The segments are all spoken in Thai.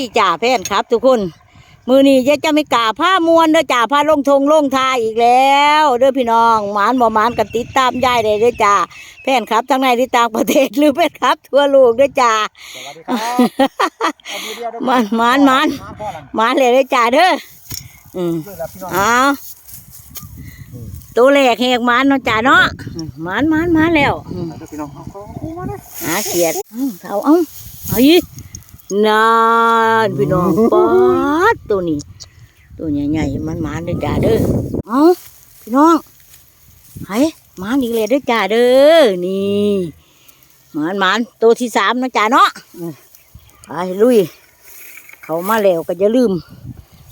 ดีจ่าแพนครับ ทุกคน มือนี้จะจะไม่กล้าผ้ามวนเด้อจ่าผ้าลงทงลงทาอีกแล้วเด้อพี่น้องหมานบ่หมานกันติดตามยายได้เด้อจ่าแพนครับทั้งในที่ต่างประเทศหรือแพนครับ ทั่วโลกเด้อจ่าสวัสดีครับเอามือเดียวเด้อมันมันมันมาพ่อหลังหมานเลยเด้อจ่าเด้ออืมด้วยแล้วพี่น้องเอาตัวแรกแหกหมานเนาะจ่าเนาะอืมหมานหมานหมานแล้วอืมเอาเด้อพี่น้องเอาเอาเอามาเด้อ นานพี่น้องป๊อดตัวนี้ ตัวใหญ่ๆมันหมานเด้อจ่าเด้อเอาพี่น้องเฮ้ยหมานอีกเลยเด้อจ่าเด้อนี่หมานหมานตัวที่สามเนาะจ่าเนาะอืมไปลุย เขามาแล้วก็อย่าลืม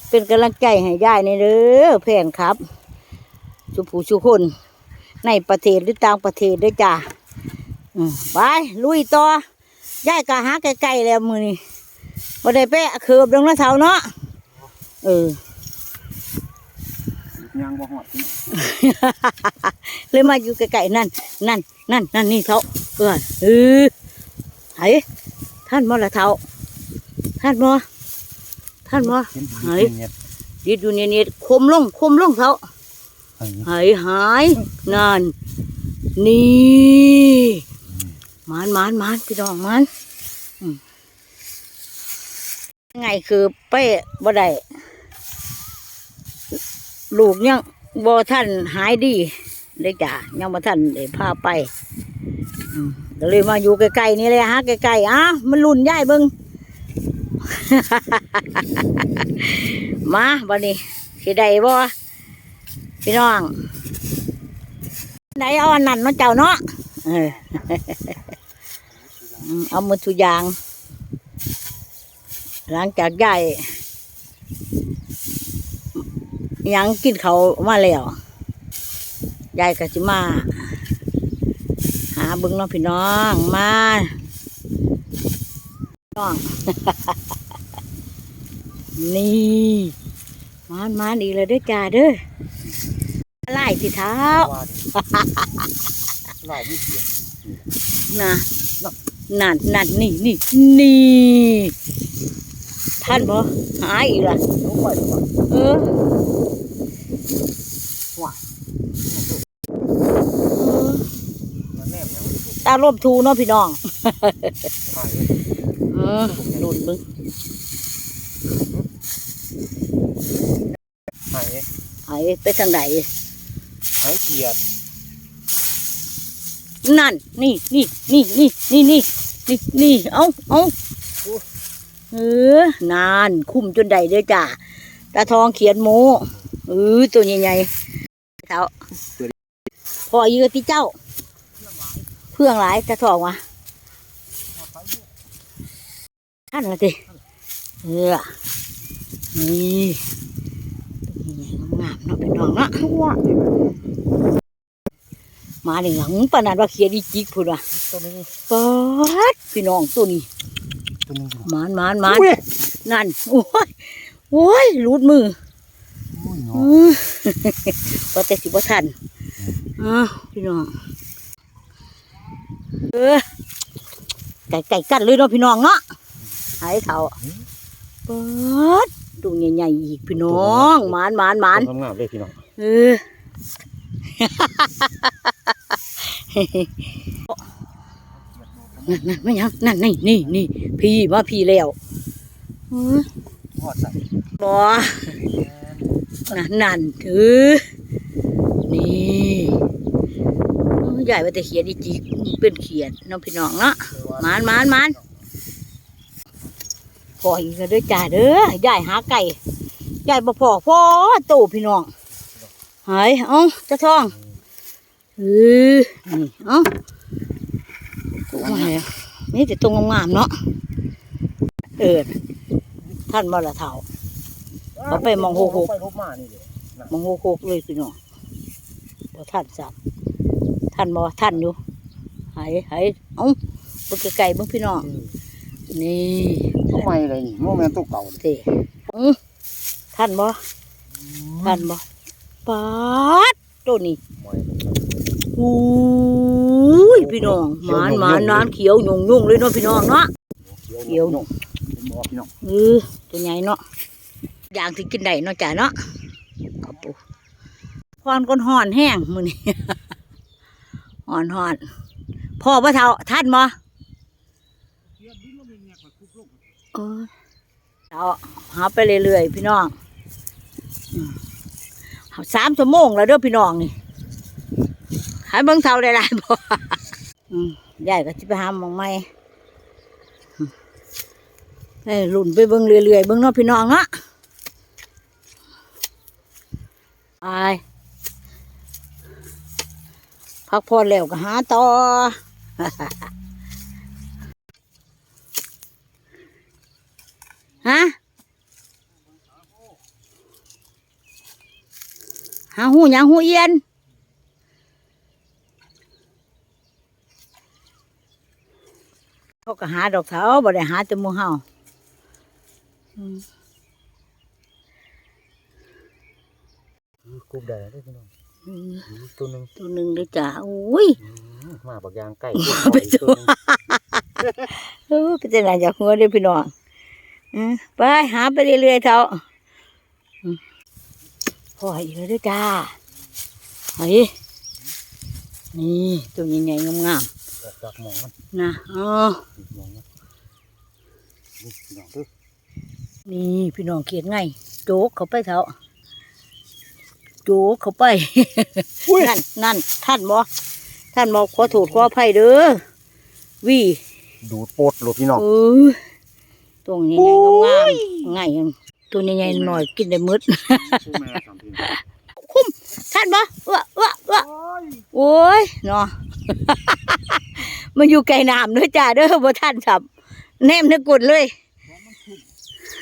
เป็นกำลังใจให้ยายในเด้อแฟนครับสุผู้สุคน ในประเทศหรือต่างประเทศเด้วยจ้าอืมไปลุยต่อ ยายก็หาไกลๆแล้วมือนี่บ่ได้ไปะเคือบลงนะเท้าเนาะเออยังบ่หอดพี่น้องเลยมาอยู่ไกลๆนั่นนั่นนั่นนั่นนี่เท้าเออเออไห้ท่านมอละเท้าท่านมอท่านมอเห็นเฮ้ยเห็นดีดูเนี่ยเนี่ยคมลงคมลงเท้าเห็นหายหายนั่นนี่ห มานมานมานพี่น้องมานอืมไงคือเป้บ่ได้ลูกยังบ่ท่านหายดีเลยจ้ะยังบ่ท่านได้พาไปก็เลยมาอยู่ใกล้ๆนี่เลยฮะใกล้ๆอะมันลุ่นย่ายเบิงมาบัดนี้สิได้บ่พี่น้องไหนอาอันนั้นเนาะเจ้าเนาะ เอออืมเอามือทุกอย่าง หลังจากยายยังกินเขาวมาแล้วยายก็สิมา หาเบิ้งเน้องพี่น้องมาน้อง นี่มานมานอีกเลยเด้อจ้าเด้อไล่ที่เท้าว่าดิลายมีเสียงนะ นั่นนั่นนี่นี่นี่ท่านบ่หายอีกละลงไปดีกว่าเออมันแนมยังไม่ถูกตาลมทูเนาะพี่น้องถ่ายเออดุนมึงถ่ายหายไปทางไหนถ่ายเกียด นั่น นี่นี่นี่นี่นี่นี่นี่นี่เอาเอาเออนานคุ้มจนใดเด้อจ้าตาทองเขียนโมเออตัวใหญ่ๆเท้าพอยืดที่เจ้า เพื่องหลายตาทองวะท่านละติเออนี่ตัวใหญ่ๆงามเนาะเป็นน้องเนาะ มาหนึ่งหลังปานนันว่าเขียนอีจิกพูดว่าตัวนี้ปัดพี่น้องตัวนี้ตัวนี้หมานหมานหมานอุ้ยนั่นโอ้ยโอ้ยรูดมืออุ้ยเนาะอือว่าแต่สิบ่ทันอ่าพี่น้องเออไก่ไก่กันเลยเนาะพี่น้องเนาะหายเถาปัดตัวใหญ่ๆอีกพี่น้องหมานหมานหมานตัวงามๆเลยพี่น้อง เออ นั่นนั่นไม่ยังนั่นนี่นี่นี่พี่มาพี่แล้วเออหอดใส่บอนั่นนั่นถือ นี่เออใหญ่ว่าแต่เขียนอีจิกเป็นเขียนน้องพี่น้องเนาะหมานหมานหมานพออีกแล้วเด้อจ่าเด้อใหญ่หาไก่ใหญ่บ่พอพอโตพี่น้องหายเอ้าจะท่อง เออนี่เอ้ากูมาแล้วนี่แต่ตรงงามๆเนาะเออท่านบ่ละเท่าเอาไปมองโหกไปลบมานี่เลยมองโคกเลยพี่น้องบ่ท่านสับท่านบ่ท่านอยู่หายหายเอ้าเบิ่งไกลๆเบิ่งพี่น้องนี่ทำไมเลยนี่โมเมนต์ตัวเก่าเลยเตอื้อท่านบ่ท่านบ่ปาดตัวนี้มวย อุ้ยพี่น้องหมานหมานนานเขียวยุ่งยุ่งเลยเนาะพี่น้องเนาะเขียวนุ่มบอกพี่น้องเออตัวใหญ่เนาะอย่างที่กินได้เนาะจ้ะเนาะเอาปูพรก้นห่อนแห้งมือนี่ห่อนห่อนพ่อพระเท่าท่านบ่โอ้ยเอาหาไปเรื่อยๆพี่น้องอืมสามชั่วโมงแล้วเด้อพี่น้องนี่ ใหายเบิ่งเท่าได้หลายบ่อืมยายก็จะไปหาหมองใหม่ให้ลุ่นไปเบิ่งเรื่อยๆเบิ่งเนาะพี่น้องเนาะไปพักผ่อนแล้วก็หาต่อฮะหาหูหยังหูเอียน เขาก็หาดอกเถาบ่ได้หาแต่หมูเฮากุบได้แล้วพี่น้องอืมตัวหนึงตัวหนึ่งเลยจ้ะโอ้ยมาบักยางใกล้ไปตัวเออเป็นจังไงจากหัวเด้อพี่น้องอืมไปหาไปเรื่อยๆเถอะอืมพ่ออีกแล้วเด้วยจ้าเฮ้ยนี่ตัวใหญ่ๆงาม ออกจากหมองมันๆนะอ๋อหมองมันนี่พี่น้องเด้อนี่พี่น้องเขียนไงโจกเข้าไปเถอะโจกเข้าไปนั่นนั่นท่านบอท่านบอกขอโทษขออภัยเด้อวีดูดโปดโลดพี่น้องเออตรงใหญ่ๆงามๆง่ายจังตัวใหญ่ๆหน่อยกินได้หมืดผู้แม่สามพี่คุ้มท่านบ่เอ้อเอ้อเอ้อโอ้ยเนาะ มันอยู่ไกลน้ำเด้อจ้าเด้อบ่ท่านสับแนมนึกกดเลย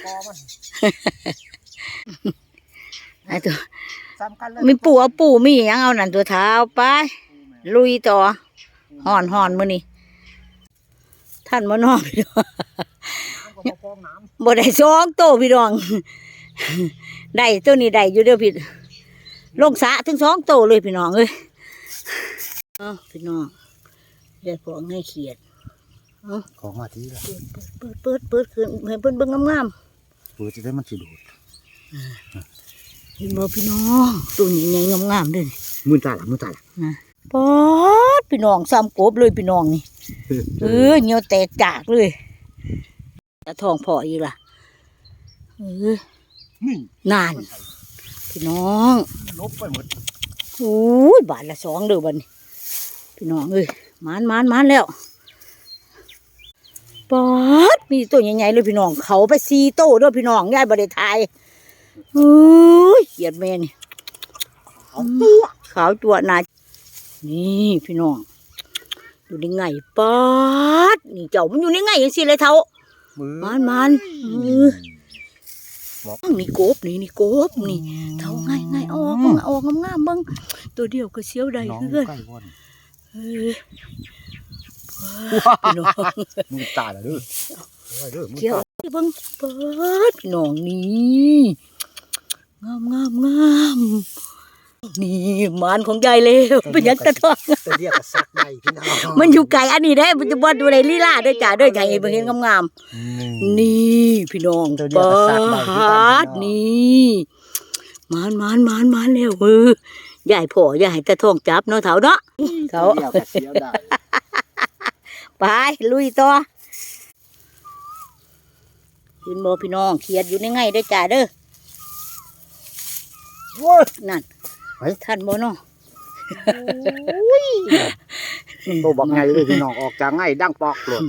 คอมันไอ้ตัวซ้ำกันเลยมีปู่เอาปู่มีหยังเอานั่นตัวเท้าไป ลุยต่อห่อนห่อนมื้อนี้ท่านบ่นอนพี่น้องมันก็บ่ฟองน้บ่ได้สองโตพี่น้อง ได้ตัวนี้ได้อยู่เด้อพี่ลงสระถึงสองโตเลยพี่น้องเอ้ย เอ้าพี่น้องเดี๋ยวพวกให้เขียดำของมาทีละเปิดเปิดเปิดขึ้นให้เพิ่นเบิ่งงามเปิดจะได้มันสิดูดๆเห็นบ่พี่น้องตัวนี้ใหญ่งามๆเด้อนี่มือตาละมือตาละปอดพี่น้องซ้ำกบเลยพี่น้องนี่เออเหนียวแตกจากเลยตะทองพออีกล่ะเออนี่นานพี่น้องลบไปหมดโอ้ยบาทละสองเด้อบัดนี้ พี่น้องเอ้ยมานมานมานแล้วปอดมีตัวใหญ่ๆเลยพี่น้อง เขาไปซีโต้เด้วยพี่น้องยายบริทายเฮ้ยเกลียดแม่นี่เอาตัวขาวจั่วหนานี่พี่น้องอยู่ในไงปอดนี่เจ้ามันอยู่ในไงยังสิเลยเท่ามือมานมานเออนี่กบนี่นี่กบนี่เท่าไงไงเอาออกเอาออกงามๆเบิ่งตัวเดียวก็เสียวใดน้องคือกันใกล้วันเออ พี่น้องมือตาละเด้อเอาไว้เด้อมือเกี่ยวตาเบิ่งเปิดพี่น้องนี่งามงามงามนี่หมานของยายเลยเป็นหยังตะทองแต่เรียกว่าซักใหญ่พี่น้องมันอยู่ไกลอันนี้ได้มันจะบ่ดูไรลีลาเด้อจ้าเด้อใจเบิ่งเห็นงามๆนี่พี่น้องเดี๋ยวเดี๋ปยวาก็ซักได้คือกันดพี่น้องนี่หมานหมานหมานหมานแล้วเออ ยายพ่อยายตะทองจับเนาะเถาเนาะเถาเรียกว่าเสียได้ไปลุยต่อขึ้นโมพี่น้องเขียดอยู่ในไงได้อจ้าเด้อโว้ยนั่นเฮ้ยท่านโมเนาะตัวบอกไงเลยพี่น้องออกจากไงดังปอกเลย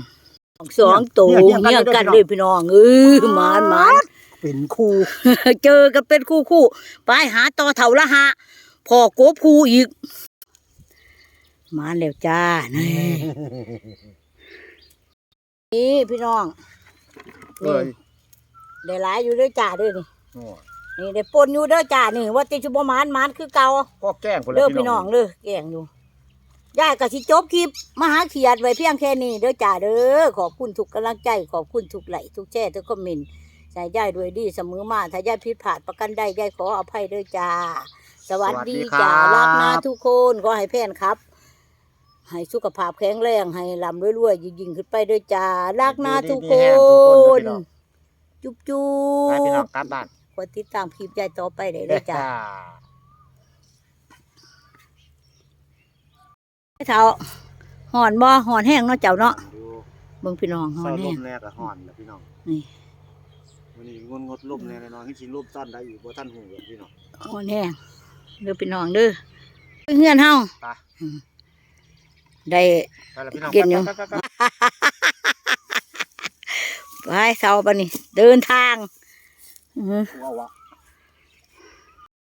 สองตัวเนี่ยเนี่ยเนี่ยกักันนเลเลยยพี่น้องเออหมานหมานเป็นคู่ เจอกันเป็นคู่คู่ไปหาต่อเถาละหะ พอโกบคู่อีกหมาแล้วจ้านี่นี่พี่น้องเอ้ยได้หลายอยู่เด้อจ้าเด้อนี่โอ้ยนี่ได้ปนอยู่เด้อจ้านี่ว่าติชุบหมานหมานคือเก่าพ่อแกล้งคนละเด้อพี่น้องเด้อแกงอยู่ยายก็สิจบคลิปมาหาเขียดไว้เพียงแค่นี้เด้อจ้าเด้อขอบคุณทุกกำลังใจ ขอบคุณทุกไลค์ทุกแชร์ทุกคอมเมนต์ใส่ยายด้วยดีเสมอมาถ้ายายผิดพลาดประกันได้ยายขออภัยเด้อจ้า สวัสดีจ้ารักนาทุกคนขอให้แพนครับ ให้สุขภาพแข็งแรง ให้ลำรวยๆยิ่งๆขึ้นไปเด้อจ้ารักนาทุกคน จุ๊บจุไปพี่น้องบกลับบ้านกดติดตามคลิปยายต่อไปได้เลยจ้าเท้าหอนบ่หอนแห้งเนาะเจ้าเนาะดูเบิ่งพี่น้องหอเศร้านลแห้งมแน่กับห่อนนะพี่น้องนี่วันนี้งดงดลมแน่แน่นอนที่ชิลมต้อนได้อยู่บ่ท่านหูกับพี่น้องหอนแห้ง เด้อพี่น้องเด้อไปเฮือนเฮาไปอืมได้ไปแล้วพี่น้องเก็บอยู่ไปไปไปไปไปเสาบันนี้เดินทางอือว้าววะ